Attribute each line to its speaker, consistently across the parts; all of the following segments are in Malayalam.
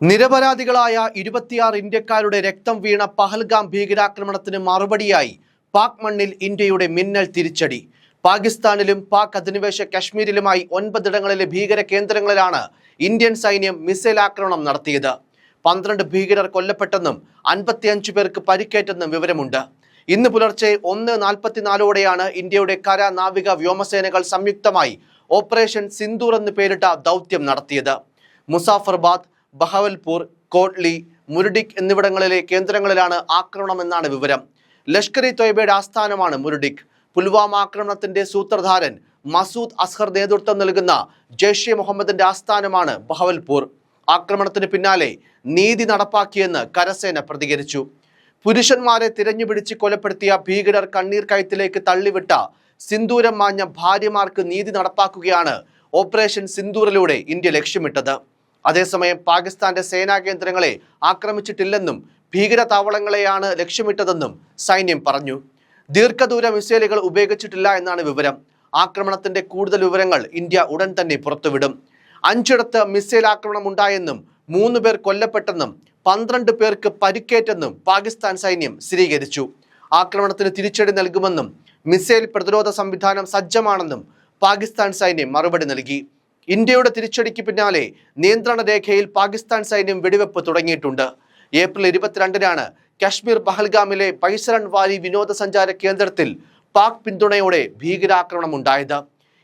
Speaker 1: നിരപരാധികളായ ഇരുപത്തിയാറ് ഇന്ത്യക്കാരുടെ രക്തം വീണ പഹൽഗാം ഭീകരാക്രമണത്തിന് മറുപടിയായി പാക് മണ്ണിൽ ഇന്ത്യയുടെ മിന്നൽ തിരിച്ചടി. പാകിസ്ഥാനിലും പാക് അധിനിവേശ കശ്മീരിലുമായി ഒൻപതിടങ്ങളിലെ ഭീകര കേന്ദ്രങ്ങളിലാണ് ഇന്ത്യൻ സൈന്യം മിസൈൽ ആക്രമണം നടത്തിയത്. പന്ത്രണ്ട് ഭീകരർ കൊല്ലപ്പെട്ടെന്നും അൻപത്തിയഞ്ച് പേർക്ക് പരിക്കേറ്റെന്നും വിവരമുണ്ട്. ഇന്ന് പുലർച്ചെ ഒന്ന് നാൽപ്പത്തിനാലോടെയാണ് ഇന്ത്യയുടെ കര നാവിക വ്യോമസേനകൾ സംയുക്തമായി ഓപ്പറേഷൻ സിന്ദൂർ എന്ന് പേരിട്ട ദൗത്യം നടത്തിയത്. മുസാഫർബാദ് ബഹവൽപൂർ കോട്ട്ലി മുരുഡിക് എന്നിവിടങ്ങളിലെ കേന്ദ്രങ്ങളിലാണ് ആക്രമണമെന്നാണ് വിവരം. ലഷ്കർ ഇ തൊയ്ബയുടെ ആസ്ഥാനമാണ് മുരുഡിക് പുൽവാമ ആക്രമണത്തിന്റെ സൂത്രധാരൻ മസൂദ് അസ്ഹർ നേതൃത്വം നൽകുന്ന ജെയ്ഷെ മുഹമ്മദിന്റെ ആസ്ഥാനമാണ് ബഹവൽപൂർ. ആക്രമണത്തിന് പിന്നാലെ നീതി നടപ്പാക്കിയെന്ന് കരസേന പ്രതികരിച്ചു. പുരുഷന്മാരെ തിരഞ്ഞുപിടിച്ച് കൊലപ്പെടുത്തിയ ഭീകരർ കണ്ണീർ കയത്തിലേക്ക് തള്ളിവിട്ട സിന്ദൂരം മാഞ്ഞ ഭാര്യമാർക്ക് നീതി നടപ്പാക്കുകയാണ് ഓപ്പറേഷൻ സിന്ദൂറിലൂടെ ഇന്ത്യ ലക്ഷ്യമിട്ടത്. അതേസമയം പാകിസ്ഥാന്റെ സേനാ കേന്ദ്രങ്ങളെ ആക്രമിച്ചിട്ടില്ലെന്നും ഭീകര താവളങ്ങളെയാണ് ലക്ഷ്യമിട്ടതെന്നും സൈന്യം പറഞ്ഞു. ദീർഘദൂര മിസൈലുകൾ ഉപയോഗിച്ചിട്ടില്ല എന്നാണ് വിവരം. ആക്രമണത്തിന്റെ കൂടുതൽ വിവരങ്ങൾ ഇന്ത്യ ഉടൻ തന്നെ പുറത്തുവിടും. അഞ്ചിടത്ത് മിസൈൽ ആക്രമണം ഉണ്ടായെന്നും മൂന്ന് പേർ കൊല്ലപ്പെട്ടെന്നും പന്ത്രണ്ട് പേർക്ക് പരിക്കേറ്റെന്നും പാകിസ്ഥാൻ സൈന്യം സ്ഥിരീകരിച്ചു. ആക്രമണത്തിന് തിരിച്ചടി നൽകുമെന്നും മിസൈൽ പ്രതിരോധ സംവിധാനം സജ്ജമാണെന്നും പാകിസ്ഥാൻ സൈന്യം മറുപടി നൽകി. ഇന്ത്യയുടെ തിരിച്ചടിക്ക് പിന്നാലെ നിയന്ത്രണ രേഖയിൽ പാകിസ്ഥാൻ സൈന്യം വെടിവെപ്പ് തുടങ്ങിയിട്ടുണ്ട്. ഏപ്രിൽ ഇരുപത്തിരണ്ടിനാണ് കശ്മീർ പഹൽഗാമിലെ പൈസരൺ വാലി വിനോദസഞ്ചാര കേന്ദ്രത്തിൽ പാക് പിന്തുണയോടെ ഭീകരാക്രമണം ഉണ്ടായത്.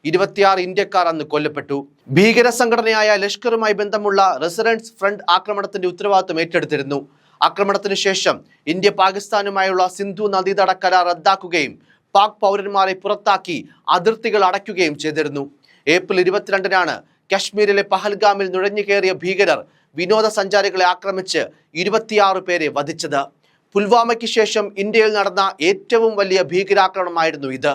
Speaker 1: ഇരുപത്തിയാറ് ഇന്ത്യക്കാർ അന്ന് കൊല്ലപ്പെട്ടു. ഭീകര സംഘടനയായ ലഷ്കറുമായി ബന്ധമുള്ള റെസിഡൻസ് ഫ്രണ്ട് ആക്രമണത്തിന്റെ ഉത്തരവാദിത്വം ഏറ്റെടുത്തിരുന്നു. ആക്രമണത്തിന് ശേഷം ഇന്ത്യ പാകിസ്ഥാനുമായുള്ള സിന്ധു നദീതട കരാർ റദ്ദാക്കുകയും പാക് പൗരന്മാരെ പുറത്താക്കി അതിർത്തികൾ അടയ്ക്കുകയും ചെയ്തിരുന്നു. ഏപ്രിൽ ഇരുപത്തിരണ്ടിനാണ് കശ്മീരിലെ പഹൽഗാമിൽ നുഴഞ്ഞു കയറിയ ഭീകരർ വിനോദസഞ്ചാരികളെ ആക്രമിച്ച് ഇരുപത്തിയാറ് പേരെ വധിച്ചത്. പുൽവാമയ്ക്ക് ശേഷം ഇന്ത്യയിൽ നടന്ന ഏറ്റവും വലിയ ഭീകരാക്രമണമായിരുന്നു ഇത്.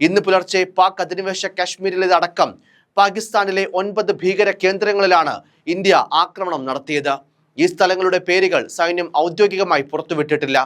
Speaker 1: ഇന്ന് പുലർച്ചെ പാക് അധിനിവേശ കശ്മീരിലേതടക്കം പാകിസ്ഥാനിലെ ഒൻപത് ഭീകര കേന്ദ്രങ്ങളിലാണ് ഇന്ത്യ ആക്രമണം നടത്തിയത്. ഈ സ്ഥലങ്ങളുടെ പേരുകൾ സൈന്യം ഔദ്യോഗികമായി പുറത്തുവിട്ടിട്ടില്ല.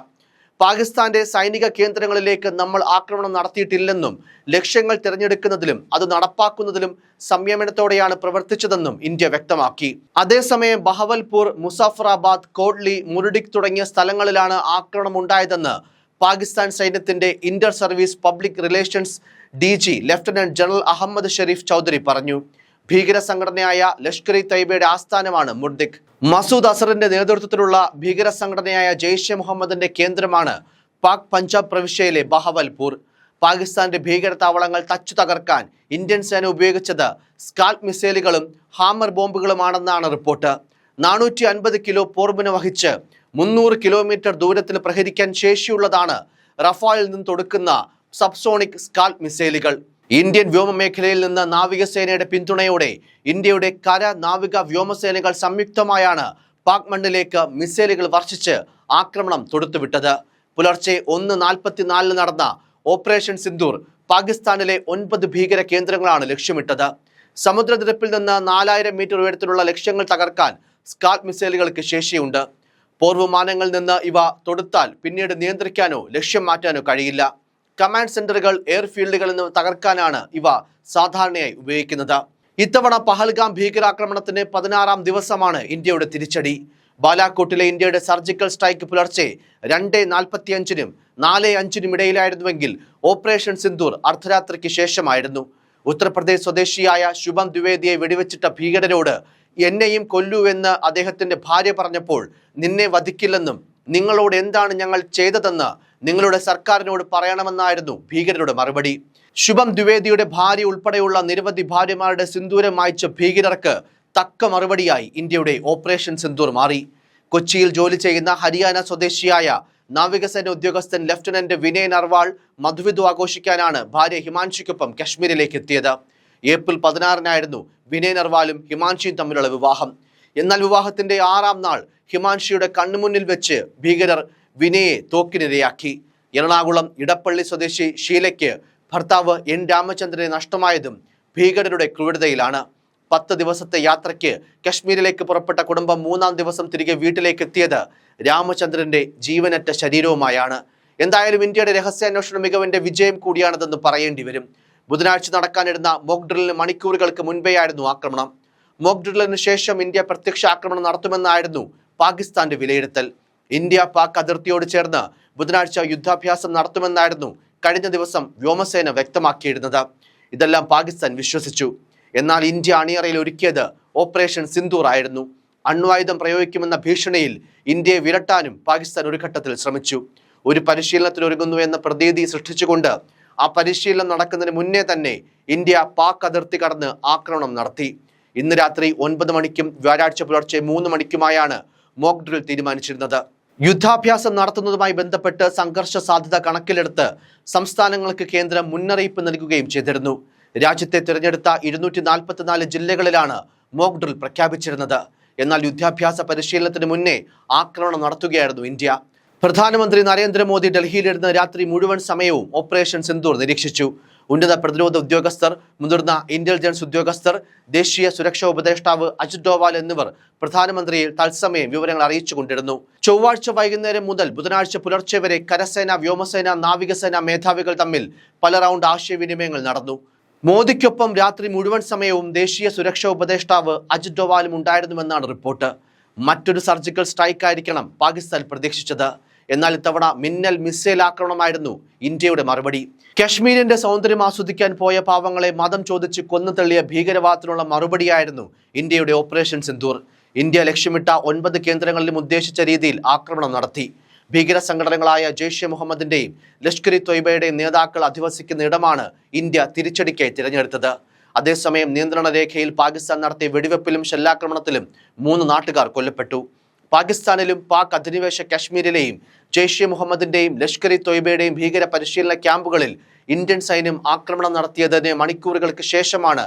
Speaker 1: പാകിസ്ഥാന്റെ സൈനിക കേന്ദ്രങ്ങളിലേക്ക് നമ്മൾ ആക്രമണം നടത്തിയിട്ടില്ലെന്നും ലക്ഷ്യങ്ങൾ തിരഞ്ഞെടുക്കുന്നതിലും അത് നടപ്പാക്കുന്നതിലും സംയമനത്തോടെയാണ് പ്രവർത്തിച്ചതെന്നും ഇന്ത്യ വ്യക്തമാക്കി. അതേസമയം ബഹവൽപൂർ മുസാഫറാബാദ് കോഡ്ലി മുരുഡിക് തുടങ്ങിയ സ്ഥലങ്ങളിലാണ് ആക്രമണം ഉണ്ടായതെന്ന് പാകിസ്ഥാൻ സൈന്യത്തിന്റെ inter service public relations D G lieutenant general Ahmed Sharif Chaudhry പറഞ്ഞു. ഭീകര സംഘടനയായ ലഷ്കർ ഇ തൈബയുടെ ആസ്ഥാനമാണ് മുർദിക്. മസൂദ് അസറിന്റെ നേതൃത്വത്തിലുള്ള ഭീകര സംഘടനയായ ജെയ്ഷെ മുഹമ്മദിന്റെ കേന്ദ്രമാണ് പാക് പഞ്ചാബ് പ്രവിശ്യയിലെ ബഹവൽപൂർ. പാകിസ്ഥാന്റെ ഭീകര താവളങ്ങൾ തച്ചു തകർക്കാൻ ഇന്ത്യൻ സേന ഉപയോഗിച്ചത് സ്കാൽപ് മിസൈലുകളും ഹാമർ ബോംബുകളുമാണെന്നാണ് റിപ്പോർട്ട്. നാനൂറ്റി അൻപത് കിലോ പോർബിന് വഹിച്ച് മുന്നൂറ് കിലോമീറ്റർ ദൂരത്തിൽ പ്രഹരിക്കാൻ ശേഷിയുള്ളതാണ് റഫാലിൽ നിന്ന് തൊടുക്കുന്ന സബ്സോണിക് സ്കാൽപ് മിസൈലുകൾ. ഇന്ത്യൻ വ്യോമമേഖലയിൽ നിന്ന് നാവികസേനയുടെ പിന്തുണയോടെ ഇന്ത്യയുടെ കര നാവിക വ്യോമസേനകൾ സംയുക്തമായാണ് പാക് മണ്ണിലേക്ക് മിസൈലുകൾ വർഷിച്ച് ആക്രമണം തൊടുത്തുവിട്ടത്. പുലർച്ചെ ഒന്ന് നാൽപ്പത്തിനാലിന് നടന്ന ഓപ്പറേഷൻ സിന്ദൂർ പാകിസ്ഥാനിലെ ഒൻപത് ഭീകര കേന്ദ്രങ്ങളാണ് ലക്ഷ്യമിട്ടത്. സമുദ്രനിരപ്പിൽ നിന്ന് നാലായിരം മീറ്റർ ഉയരത്തിലുള്ള ലക്ഷ്യങ്ങൾ തകർക്കാൻ സ്കാൽപ് മിസൈലുകൾക്ക് ശേഷിയുണ്ട്. പോർവിമാനങ്ങളിൽ നിന്ന് ഇവ തൊടുത്താൽ പിന്നീട് നിയന്ത്രിക്കാനോ ലക്ഷ്യം മാറ്റാനോ കഴിയില്ല. കമാൻഡ് സെന്ററുകൾ എയർഫീൽഡുകൾ എന്നിവ തകർക്കാനാണ് ഇവ സാധാരണയായി ഉപയോഗിക്കുന്നത്. ഇത്തവണ പഹൽഗാം ഭീകരാക്രമണത്തിന് പതിനാറാം ദിവസമാണ് ഇന്ത്യയുടെ തിരിച്ചടി. ബാലാക്കോട്ടിലെ ഇന്ത്യയുടെ സർജിക്കൽ സ്ട്രൈക്ക് പുലർച്ചെ രണ്ട് നാൽപ്പത്തിയഞ്ചിനും നാല് അഞ്ചിനും ഇടയിലായിരുന്നുവെങ്കിൽ ഓപ്പറേഷൻ സിന്ദൂർ അർദ്ധരാത്രിക്ക് ശേഷമായിരുന്നു. ഉത്തർപ്രദേശ് സ്വദേശിയായ ശുഭം ദ്വിവേദിയെ വെടിവെച്ചിട്ട ഭീകരരോട് എന്നെയും കൊല്ലൂവെന്ന് അദ്ദേഹത്തിന്റെ ഭാര്യ പറഞ്ഞപ്പോൾ നിന്നെ വധിക്കില്ലെന്നും നിങ്ങളോട് എന്താണ് ഞങ്ങൾ ചെയ്തതെന്ന് നിങ്ങളുടെ സർക്കാരിനോട് പറയണമെന്നായിരുന്നു ഭീകരരുടെ മറുപടി. ശുഭം ദ്വിവേദിയുടെ ഭാര്യ ഉൾപ്പെടെയുള്ള നിരവധി ഭാര്യമാരുടെ സിന്ദൂരം മായ്ച്ച ഭീകരർക്ക് തക്ക മറുപടിയായി ഇന്ത്യയുടെ ഓപ്പറേഷൻ സിന്ദൂർ മാറി. കൊച്ചിയിൽ ജോലി ചെയ്യുന്ന ഹരിയാന സ്വദേശിയായ നാവികസേന ഉദ്യോഗസ്ഥൻ ലഫ്റ്റനന്റ് വിനയ് നർവാൾ മധുവിധു ആഘോഷിക്കാനാണ് ഭാര്യ ഹിമാൻഷിക്കൊപ്പം കശ്മീരിലേക്ക് എത്തിയത്. ഏപ്രിൽ പതിനാറിനായിരുന്നു വിനയ് നർവാലും ഹിമാൻഷിയും തമ്മിലുള്ള വിവാഹം. എന്നാൽ വിവാഹത്തിന്റെ ആറാം നാൾ ഹിമാൻഷിയുടെ കണ്ണുമുന്നിൽ വെച്ച് ഭീകരർ വിനയെ തോക്കിനിരയാക്കി. എറണാകുളം ഇടപ്പള്ളി സ്വദേശി ഷീലയ്ക്ക് ഭർത്താവ് എൻ. രാമചന്ദ്രനെ നഷ്ടമായതും ഭീകരരുടെ ക്രൂരതയിലാണ്. പത്ത് ദിവസത്തെ യാത്രയ്ക്ക് കശ്മീരിലേക്ക് പുറപ്പെട്ട കുടുംബം മൂന്നാം ദിവസം തിരികെ വീട്ടിലേക്ക് എത്തിയത് രാമചന്ദ്രന്റെ ജീവനറ്റ ശരീരവുമായാണ്. എന്തായാലും ഇന്ത്യയുടെ രഹസ്യാന്വേഷണ മികവിന്റെ വിജയം കൂടിയാണതെന്ന് പറയേണ്ടി വരും. ബുധനാഴ്ച നടക്കാനിരുന്ന മോക്ഡ്രില്ലിന് മണിക്കൂറുകൾക്ക് മുൻപേയായിരുന്നു ആക്രമണം. മോക്ക് ഡ്രില്ലിന് ശേഷം ഇന്ത്യ പ്രത്യക്ഷ ആക്രമണം നടത്തുമെന്നായിരുന്നു പാകിസ്ഥാന്റെ വിലയിരുത്തൽ. ഇന്ത്യ പാക് അതിർത്തിയോട് ചേർന്ന് ബുധനാഴ്ച യുദ്ധാഭ്യാസം നടത്തുമെന്നായിരുന്നു കഴിഞ്ഞ ദിവസം വ്യോമസേന വ്യക്തമാക്കിയിരുന്നത്. ഇതെല്ലാം പാകിസ്ഥാൻ വിശ്വസിച്ചു. എന്നാൽ ഇന്ത്യ അണിയറയിൽ ഒരുക്കിയത് ഓപ്പറേഷൻ സിന്ദൂർ ആയിരുന്നു. അണ്വായുധം പ്രയോഗിക്കുമെന്ന ഭീഷണിയിൽ ഇന്ത്യയെ വിരട്ടാനും പാകിസ്ഥാൻ ഒരു ഘട്ടത്തിൽ ശ്രമിച്ചു. ഒരു പരിശീലനത്തിൽ ഒരുങ്ങുന്നു എന്ന പ്രതീതി സൃഷ്ടിച്ചുകൊണ്ട് ആ പരിശീലനം നടക്കുന്നതിന് മുന്നേ തന്നെ ഇന്ത്യ പാക് അതിർത്തി കടന്ന് ആക്രമണം നടത്തി. ഇന്ന് രാത്രി ഒൻപത് മണിക്കും വ്യാഴാഴ്ച പുലർച്ചെ മൂന്ന് മണിക്കുമായാണ് മോക്ക് ഡ്രിൽ തീരുമാനിച്ചിരുന്നത്. യുദ്ധാഭ്യാസം നടത്തുന്നതുമായി ബന്ധപ്പെട്ട് സംഘർഷ സാധ്യത കണക്കിലെടുത്ത് സംസ്ഥാനങ്ങൾക്ക് കേന്ദ്രം മുന്നറിയിപ്പ് നൽകുകയും ചെയ്തിരുന്നു. രാജ്യത്തെ തിരഞ്ഞെടുത്ത ഇരുന്നൂറ്റി നാൽപ്പത്തിനാല് ജില്ലകളിലാണ് മോക്ക് ഡ്രിൽ പ്രഖ്യാപിച്ചിരുന്നത്. എന്നാൽ യുദ്ധാഭ്യാസ പരിശീലനത്തിന് മുന്നേ ആക്രമണം നടത്തുകയായിരുന്നു ഇന്ത്യ. പ്രധാനമന്ത്രി നരേന്ദ്രമോദി ഡൽഹിയിലിരുന്ന് രാത്രി മുഴുവൻ സമയവും ഓപ്പറേഷൻ സിന്ദൂർ നിരീക്ഷിച്ചു. ഉന്നത പ്രതിരോധ ഉദ്യോഗസ്ഥർ മുതിർന്ന ഇന്റലിജൻസ് ഉദ്യോഗസ്ഥർ ദേശീയ സുരക്ഷാ ഉപദേഷ്ടാവ് അജിത് ഡോവാൽ എന്നിവർ പ്രധാനമന്ത്രിയെ തത്സമയം വിവരങ്ങൾ അറിയിച്ചുകൊണ്ടിരുന്നു. ചൊവ്വാഴ്ച വൈകുന്നേരം മുതൽ ബുധനാഴ്ച പുലർച്ചെ വരെ കരസേന വ്യോമസേന നാവികസേന മേധാവികൾ തമ്മിൽ പല റൗണ്ട് ആശയവിനിമയങ്ങൾ നടന്നു. മോദിക്കൊപ്പം രാത്രി മുഴുവൻ സമയവും ദേശീയ സുരക്ഷാ ഉപദേഷ്ടാവ് അജിത് ഡോവാലും ഉണ്ടായിരുന്നുവെന്നാണ് റിപ്പോർട്ട്. മറ്റൊരു സർജിക്കൽ സ്ട്രൈക്ക് ആയിരിക്കണം പാകിസ്ഥാൻ പ്രതീക്ഷിച്ചത്. എന്നാൽ ഇത്തവണ മിന്നൽ മിസൈൽ ആക്രമണമായിരുന്നു ഇന്ത്യയുടെ മറുപടി. കശ്മീരിന്റെ സൗന്ദര്യം ആസ്വദിക്കാൻ പോയ പാവങ്ങളെ മതം ചോദിച്ച് കൊന്നു തള്ളിയ ഭീകരവാദത്തിനുള്ള മറുപടിയായിരുന്നു ഇന്ത്യയുടെ ഓപ്പറേഷൻ സിന്ദൂർ. ഇന്ത്യ ലക്ഷ്യമിട്ട ഒൻപത് കേന്ദ്രങ്ങളിലും ഉദ്ദേശിച്ച രീതിയിൽ ആക്രമണം നടത്തി. ഭീകര സംഘടനകളായ ജെയ്ഷെ മുഹമ്മദിന്റെയും ലഷ്കർ ഇ തൊയ്ബയുടെയും നേതാക്കൾ അധിവസിക്കുന്ന ഇടമാണ് ഇന്ത്യ തിരിച്ചടിക്കായി തിരഞ്ഞെടുത്തത്. അതേസമയം നിയന്ത്രണ രേഖയിൽ പാകിസ്ഥാൻ നടത്തിയ വെടിവെപ്പിലും ഷെല്ലാക്രമണത്തിലും മൂന്ന് നാട്ടുകാർ കൊല്ലപ്പെട്ടു. പാകിസ്ഥാനിലും പാക് അധിനിവേശ കാശ്മീരിലെയും ജെയ്ഷെ മുഹമ്മദിന്റെയും ലഷ്കർ ഇ തൊയ്ബയുടെയും ഭീകര പരിശീലന ക്യാമ്പുകളിൽ ഇന്ത്യൻ സൈന്യം ആക്രമണം നടത്തിയതിന് മണിക്കൂറുകൾക്ക് ശേഷമാണ്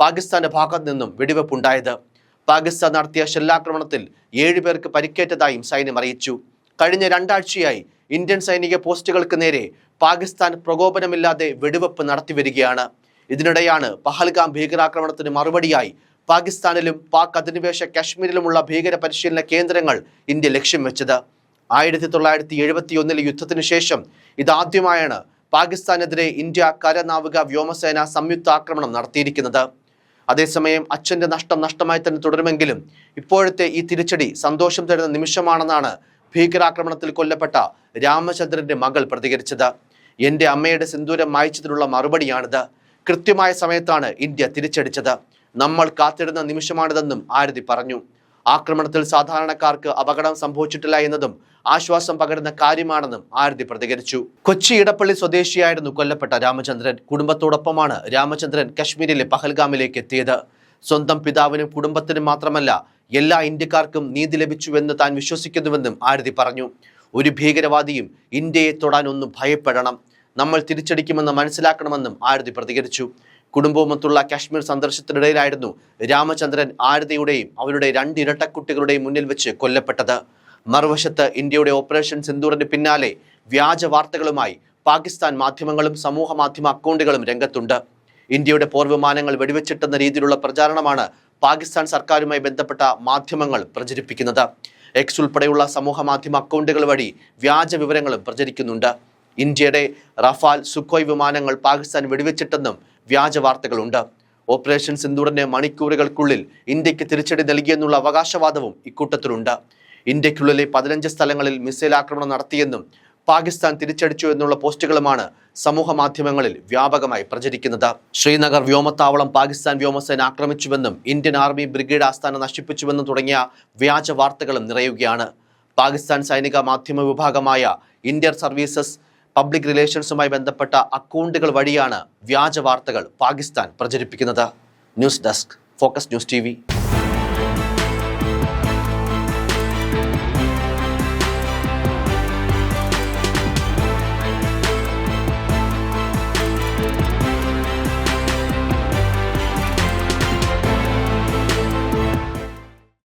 Speaker 1: പാകിസ്ഥാന്റെ ഭാഗത്തു നിന്നും വെടിവെപ്പുണ്ടായത്. പാകിസ്ഥാൻ നടത്തിയ ഷെല്ലാക്രമണത്തിൽ ഏഴുപേർക്ക് പരിക്കേറ്റതായും സൈന്യം അറിയിച്ചു. കഴിഞ്ഞ രണ്ടാഴ്ചയായി ഇന്ത്യൻ സൈനിക പോസ്റ്റുകൾക്ക് നേരെ പാകിസ്ഥാൻ പ്രകോപനമില്ലാതെ വെടിവെപ്പ് നടത്തിവരികയാണ്. ഇതിനിടെയാണ് പഹൽഗാം ഭീകരാക്രമണത്തിന് മറുപടിയായി പാകിസ്ഥാനിലും പാക് അധിനിവേശ കാശ്മീരിലുമുള്ള ഭീകര പരിശീലന കേന്ദ്രങ്ങൾ ഇന്ത്യ ലക്ഷ്യം വെച്ചത്. ആയിരത്തി തൊള്ളായിരത്തി എഴുപത്തി ഒന്നിലെ യുദ്ധത്തിനു ശേഷം ഇതാദ്യമായാണ് പാകിസ്ഥാനെതിരെ ഇന്ത്യ കരനാവിക വ്യോമസേന സംയുക്ത ആക്രമണം നടത്തിയിരിക്കുന്നത്. അതേസമയം അച്ഛന്റെ നഷ്ടം നഷ്ടമായി തന്നെ തുടരുമെങ്കിലും ഇപ്പോഴത്തെ ഈ തിരിച്ചടി സന്തോഷം തരുന്ന നിമിഷമാണെന്നാണ് ഭീകരാക്രമണത്തിൽ കൊല്ലപ്പെട്ട രാമചന്ദ്രന്റെ മകൾ പ്രതികരിച്ചത്. എന്റെ അമ്മയുടെ സിന്ദൂരം മായ്ച്ചതിനുള്ള മറുപടിയാണിത്. കൃത്യമായ സമയത്താണ് ഇന്ത്യ തിരിച്ചടിച്ചത്. നമ്മൾ കാത്തിടുന്ന നിമിഷമാണിതെന്നും ആരതി പറഞ്ഞു. ആക്രമണത്തിൽ സാധാരണക്കാർക്ക് അപകടം സംഭവിച്ചിട്ടില്ല എന്നതും ആശ്വാസം പകരുന്ന കാര്യമാണെന്നും ആരതി പ്രതികരിച്ചു. കൊച്ചി ഇടപ്പള്ളി സ്വദേശിയായിരുന്നു കൊല്ലപ്പെട്ട രാമചന്ദ്രൻ. കുടുംബത്തോടൊപ്പമാണ് രാമചന്ദ്രൻ കശ്മീരിലെ പഹൽഗാമിലേക്ക് എത്തിയത്. സ്വന്തം പിതാവിനും കുടുംബത്തിനും മാത്രമല്ല എല്ലാ ഇന്ത്യക്കാർക്കും നീതി ലഭിച്ചുവെന്ന് താൻ വിശ്വസിക്കുന്നുവെന്നും ആരതി പറഞ്ഞു. ഒരു ഭീകരവാദിയും ഇന്ത്യയെ തൊടാൻ ഒന്നും ഭയപ്പെടണം. നമ്മൾ തിരിച്ചടിക്കുമെന്ന് മനസ്സിലാക്കണമെന്നും ആരതി പ്രതികരിച്ചു. കുടുംബവുമൊത്തുള്ള കാശ്മീർ സന്ദർശനത്തിനിടയിലായിരുന്നു രാമചന്ദ്രൻ ആരതിയുടെയും അവരുടെ രണ്ട് ഇരട്ടക്കുട്ടികളുടെയും മുന്നിൽ വെച്ച് കൊല്ലപ്പെട്ടത്. മറുവശത്ത് ഇന്ത്യയുടെ ഓപ്പറേഷൻ സിന്ദൂറിന് പിന്നാലെ വ്യാജ വാർത്തകളുമായി പാകിസ്ഥാൻ മാധ്യമങ്ങളും സമൂഹ മാധ്യമ അക്കൗണ്ടുകളും രംഗത്തുണ്ട്. ഇന്ത്യയുടെ പോർവിമാനങ്ങൾ വെടിവെച്ചിട്ടെന്ന രീതിയിലുള്ള പ്രചാരണമാണ് പാകിസ്ഥാൻ സർക്കാരുമായി ബന്ധപ്പെട്ട മാധ്യമങ്ങൾ പ്രചരിപ്പിക്കുന്നത്. എക്സ് ഉൾപ്പെടെയുള്ള സമൂഹ മാധ്യമ അക്കൗണ്ടുകൾ വഴി വ്യാജ വിവരങ്ങളും പ്രചരിക്കുന്നുണ്ട്. ഇന്ത്യയുടെ റഫാൽ സുഖോയ് വിമാനങ്ങൾ പാകിസ്ഥാൻ വെടിവെച്ചിട്ടെന്നും വ്യാജ വാർത്തകളുണ്ട്. ഓപ്പറേഷൻ സിന്ദൂറിന് മണിക്കൂറുകൾക്കുള്ളിൽ ഇന്ത്യയ്ക്ക് തിരിച്ചടി നൽകിയെന്നുള്ള അവകാശവാദവും ഇക്കൂട്ടത്തിലുണ്ട്. ഇന്ത്യക്കുള്ളിലെ പതിനഞ്ച് സ്ഥലങ്ങളിൽ മിസൈൽ ആക്രമണം നടത്തിയെന്നും പാകിസ്ഥാൻ തിരിച്ചടിച്ചു എന്നുള്ള പോസ്റ്റുകളുമാണ് സമൂഹ മാധ്യമങ്ങളിൽ വ്യാപകമായി പ്രചരിക്കുന്നത്. ശ്രീനഗർ വ്യോമത്താവളം പാകിസ്ഥാൻ വ്യോമസേന ആക്രമിച്ചുവെന്നും ഇന്ത്യൻ ആർമി ബ്രിഗേഡ് ആസ്ഥാനം നശിപ്പിച്ചുവെന്നും തുടങ്ങിയ വ്യാജ വാർത്തകളും നിറയുകയാണ്. പാകിസ്ഥാൻ സൈനിക മാധ്യമ വിഭാഗമായ ഇന്ത്യൻ സർവീസസ് പബ്ലിക് റിലേഷൻസുമായി ബന്ധപ്പെട്ട അക്കൗണ്ടുകൾ വഴിയാണ് വ്യാജ വാർത്തകൾ പാകിസ്ഥാൻ പ്രചരിപ്പിക്കുന്നത്. News desk focus news T